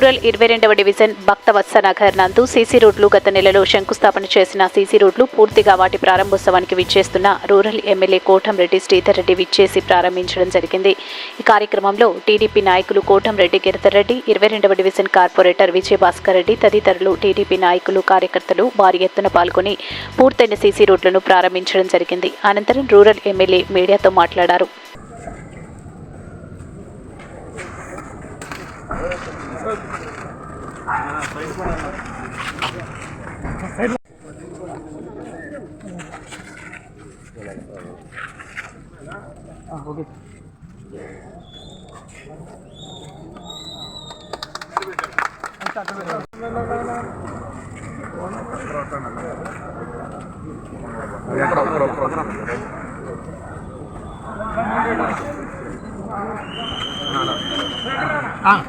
Rural ఇరవై రెండవ division భక్తవత్స Nagar నందు సీసీ రోడ్లు గత నెలలో శంకుస్థాపన చేసిన సీసీ రోడ్లు పూర్తిగా వాటి ప్రారంభోత్సవానికి విచ్చేస్తున్న రూరల్ ఎమ్మెల్యే కోటంరెడ్డి శ్రీధర్ రెడ్డి విచ్చేసి ప్రారంభించడం జరిగింది. ఈ కార్యక్రమంలో టీడీపీ నాయకులు కోటంరెడ్డి గిరిధర్ రెడ్డి ఇరవై రెండవ డివిజన్ కార్పొరేటర్ విజయభాస్కర్ రెడ్డి తదితరులు టీడీపీ నాయకులు కార్యకర్తలు భారీ ఎత్తున పాల్గొని పూర్తయిన సీసీ రోడ్లను ప్రారంభించడం జరిగింది. అనంతరం రూరల్ ఎమ్మెల్యే మీడియాతో మాట్లాడారు. ఓకే Ah,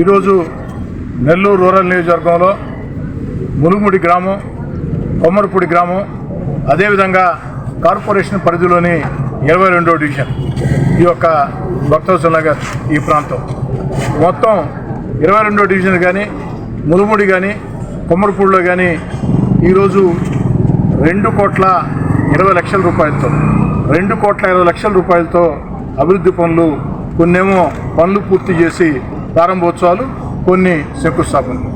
ఈరోజు నెల్లూరు రూరల్ నియోజకవర్గంలో ములుగుముడి గ్రామం కొమ్మరపూడి గ్రామం అదేవిధంగా కార్పొరేషన్ పరిధిలోని ఇరవై రెండో డివిజన్. ఈ యొక్క భక్తవత్సల నగర్ ఈ ప్రాంతం. మొత్తం ఇరవై రెండో డివిజన్ కానీ ములుముడి కానీ కొమ్మరపూడిలో కానీ ఈరోజు రెండు కోట్ల ఇరవై లక్షల రూపాయలతో రెండు కోట్ల ఇరవై లక్షల రూపాయలతో అభివృద్ధి పనులు కొన్నేమో పనులు పూర్తి చేసి ప్రారంభోత్సవాలు కొన్ని శంకుస్థాపనలు.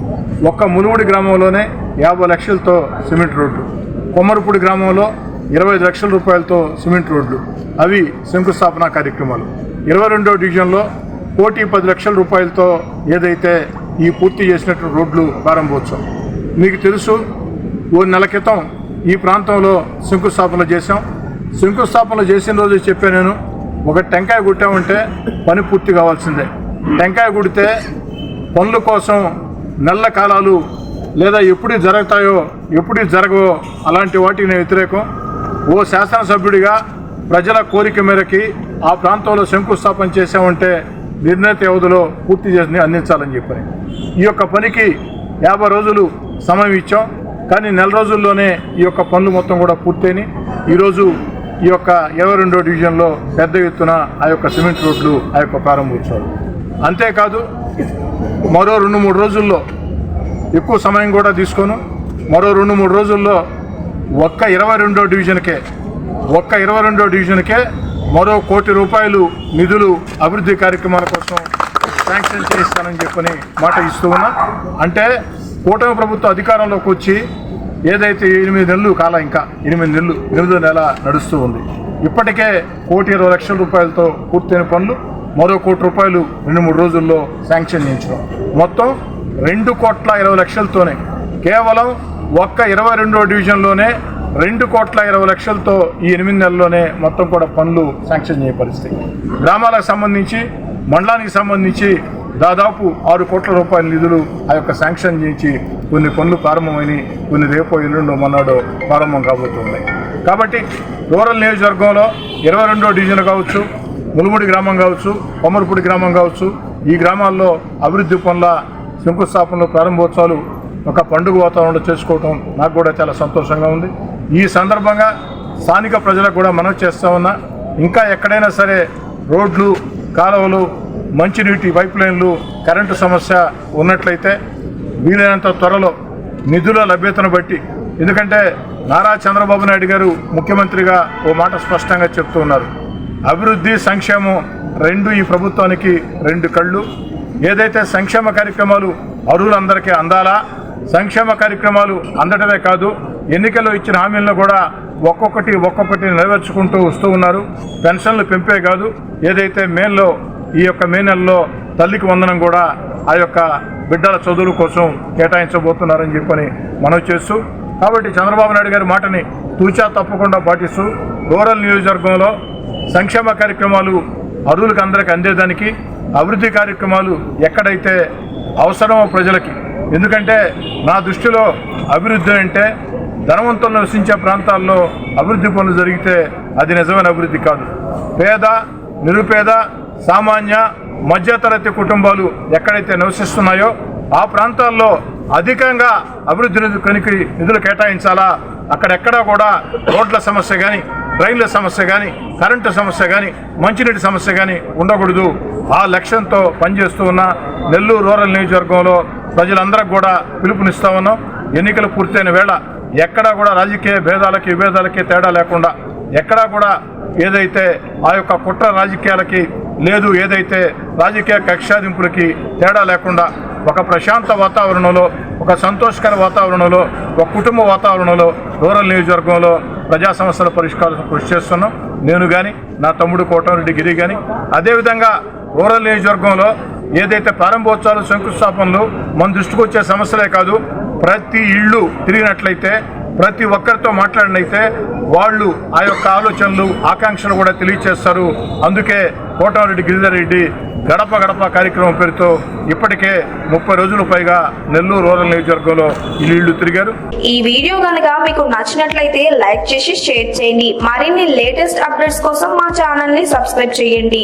ఒక్క ములుగుడి గ్రామంలోనే యాభై లక్షలతో సిమెంట్ రోడ్లు. కొమ్మరపూడి గ్రామంలో ఇరవై ఐదు లక్షల రూపాయలతో సిమెంట్ రోడ్లు. అవి శంకుస్థాపన కార్యక్రమాలు. ఇరవై రెండో డివిజన్లో కోటి పది లక్షల రూపాయలతో ఏదైతే ఈ పూర్తి చేసినట్టు రోడ్లు ప్రారంభోత్సవం. మీకు తెలుసు ఓ నెల క్రితం ఈ ప్రాంతంలో శంకుస్థాపన చేశాం. శంకుస్థాపన చేసిన రోజు చెప్పాను నేను ఒక టెంకాయ కుట్టామంటే పని పూర్తి కావాల్సిందే. టెంకాయ కుడితే పనుల కోసం నెల కాలాలు లేదా ఎప్పుడు జరుగుతాయో ఎప్పుడు జరగవో అలాంటి వాటికి నేను వ్యతిరేకం. ఓ శాసనసభ్యుడిగా ప్రజల కోరిక మేరకి ఆ ప్రాంతంలో శంకుస్థాపన చేశామంటే నిర్ణీత వ్యవధిలో పూర్తి చేసి అందించాలని చెప్పని. ఈ యొక్క పనికి యాభై రోజులు సమయం ఇచ్చాం. కానీ నెల రోజుల్లోనే ఈ యొక్క పనులు మొత్తం కూడా పూర్తయినాయి. ఈరోజు ఈ యొక్క ఇరవై రెండో డివిజన్లో పెద్ద ఎత్తున ఆ యొక్క సిమెంట్ రోడ్లు ఆ యొక్క ప్రారంభోత్సవాలు. అంతేకాదు మరో రెండు మూడు రోజుల్లో ఎక్కువ సమయం కూడా తీసుకోను. మరో రెండు మూడు రోజుల్లో ఒక్క ఇరవై రెండో డివిజన్కే ఒక్క ఇరవై రెండో డివిజన్కే మరో కోటి రూపాయలు నిధులు అభివృద్ధి కార్యక్రమాల కోసం శాంక్షన్ చేయిస్తానని చెప్పని మాట ఇస్తూ ఉన్నా. అంటే కూటమి ప్రభుత్వం అధికారంలోకి వచ్చి ఏదైతే ఎనిమిది నెలలు కాలం ఇంకా ఎనిమిది నెలలు ఎనిమిదో నెల నడుస్తూ ఉంది. ఇప్పటికే కోటి ఇరవై లక్షల రూపాయలతో పూర్తయిన పనులు మరో కోటి రూపాయలు రెండు మూడు రోజుల్లో శాంక్షన్ చేయించడం. మొత్తం రెండు కోట్ల ఇరవై లక్షలతోనే కేవలం ఒక్క ఇరవై రెండో డివిజన్లోనే రెండు కోట్ల ఇరవై లక్షలతో ఈ ఎనిమిది నెలల్లోనే మొత్తం కూడా పనులు శాంక్షన్ చేయ పరిస్థితి. గ్రామాలకు సంబంధించి మండలానికి సంబంధించి దాదాపు ఆరు కోట్ల రూపాయల నిధులు ఆ యొక్క శాంక్షన్ చేయించి కొన్ని పనులు ప్రారంభమైనవి కొన్ని రేపో ఎల్లుండో మొన్నడో ప్రారంభం కాబోతున్నాయి కాబట్టి రూరల్ నియోజకవర్గంలో ఇరవై రెండో డివిజన్ కావచ్చు ములుముడి గ్రామం కావచ్చు కొమ్మరపూడి గ్రామం కావచ్చు ఈ గ్రామాల్లో అభివృద్ధి పనుల శంకుస్థాపనలు ప్రారంభోత్సవాలు ఒక పండుగ వాతావరణంలో చేసుకోవటం నాకు కూడా చాలా సంతోషంగా ఉంది. ఈ సందర్భంగా స్థానిక ప్రజలకు కూడా మనం చేస్తా ఉన్నా ఇంకా ఎక్కడైనా సరే రోడ్లు కాలువలు మంచినీటి పైప్ లైన్లు కరెంటు సమస్య ఉన్నట్లయితే వీలైనంత త్వరలో నిధుల లభ్యతను బట్టి ఎందుకంటే నారా చంద్రబాబు నాయుడు గారు ముఖ్యమంత్రిగా ఓ మాట స్పష్టంగా చెప్తూ ఉన్నారు. అభివృద్ధి సంక్షేమం రెండు ఈ ప్రభుత్వానికి రెండు కళ్ళు. ఏదైతే సంక్షేమ కార్యక్రమాలు అరువులందరికీ అందాలా సంక్షేమ కార్యక్రమాలు అందడమే కాదు ఎన్నికల్లో ఇచ్చిన హామీలను కూడా ఒక్కొక్కటి ఒక్కొక్కటి నెరవేర్చుకుంటూ వస్తూ ఉన్నారు. పెన్షన్లు పెంపే కాదు ఏదైతే మేల్లో ఈ యొక్క మే నెలలో తల్లికి వందనం కూడా ఆ యొక్క బిడ్డల చదువుల కోసం కేటాయించబోతున్నారని చెప్పని మనవి చేస్తూ కాబట్టి చంద్రబాబు నాయుడు గారి మాటని తూచా తప్పకుండా పాటిస్తూ రూరల్ నియోజకవర్గంలో సంక్షేమ కార్యక్రమాలు అరువులకు అందరికి అందేదానికి అభివృద్ధి కార్యక్రమాలు ఎక్కడైతే అవసరమో ప్రజలకి ఎందుకంటే నా దృష్టిలో అభివృద్ధి అంటే ధనవంతులు నివసించే ప్రాంతాల్లో అభివృద్ధి పనులు జరిగితే అది నిజమైన అభివృద్ధి కాదు. పేద నిరుపేద సామాన్య మధ్యతరగతి కుటుంబాలు ఎక్కడైతే నివసిస్తున్నాయో ఆ ప్రాంతాల్లో అధికంగా అభివృద్ధి కనికి నిధులు కేటాయించాలా? అక్కడెక్కడా కూడా రోడ్ల సమస్య కానీ రైళ్ళ సమస్య కానీ కరెంటు సమస్య కానీ మంచినీటి సమస్య కానీ ఉండకూడదు. ఆ లక్ష్యంతో పనిచేస్తూ ఉన్న నెల్లూరు రూరల్ నియోజకవర్గంలో ప్రజలందరికీ కూడా పిలుపునిస్తా ఉన్నాం. ఎన్నికలు పూర్తయిన వేళ ఎక్కడా కూడా రాజకీయ భేదాలకి విభేదాలకి తేడా లేకుండా ఎక్కడా కూడా ఏదైతే ఆ యొక్క కుట్ర రాజకీయాలకి లేదు ఏదైతే రాజకీయ కక్షాదింపులకి తేడా లేకుండా ఒక ప్రశాంత వాతావరణంలో ఒక సంతోషకర వాతావరణంలో ఒక కుటుంబ వాతావరణంలో రూరల్ నియోజకవర్గంలో ప్రజా సమస్యల పరిష్కారం కృషి చేస్తున్నాం. నేను కానీ నా తమ్ముడు కోటమిరెడ్డి గిరి కానీ అదేవిధంగా రూరల్ నియోజకవర్గంలో ఏదైతే ప్రారంభోత్సవాలు శంకుస్థాపనలు మన దృష్టికి వచ్చే సమస్యలే కాదు ప్రతి ఇళ్ళు తిరిగినట్లయితే ప్రతి ఒక్కరితో మాట్లాడినైతే వాళ్ళు ఆ యొక్క ఆలోచనలు ఆకాంక్షలు కూడా తెలియచేస్తారు. అందుకే కోటమిరెడ్డి గిరిధర్ రెడ్డి గడప గడప కార్యక్రమం పేరుతో ఇప్పటికే ముప్పై రోజులు పైగా నెల్లూరు రూరల్ నియోజకవర్గంలో ఇల్లు తిరిగారు. ఈ వీడియో కనుక మీకు నచ్చినట్లయితే లైక్ చేసి షేర్ చేయండి. మరిన్ని లేటెస్ట్ అప్డేట్స్ కోసం మా ఛానల్ని సబ్స్క్రైబ్ చేయండి.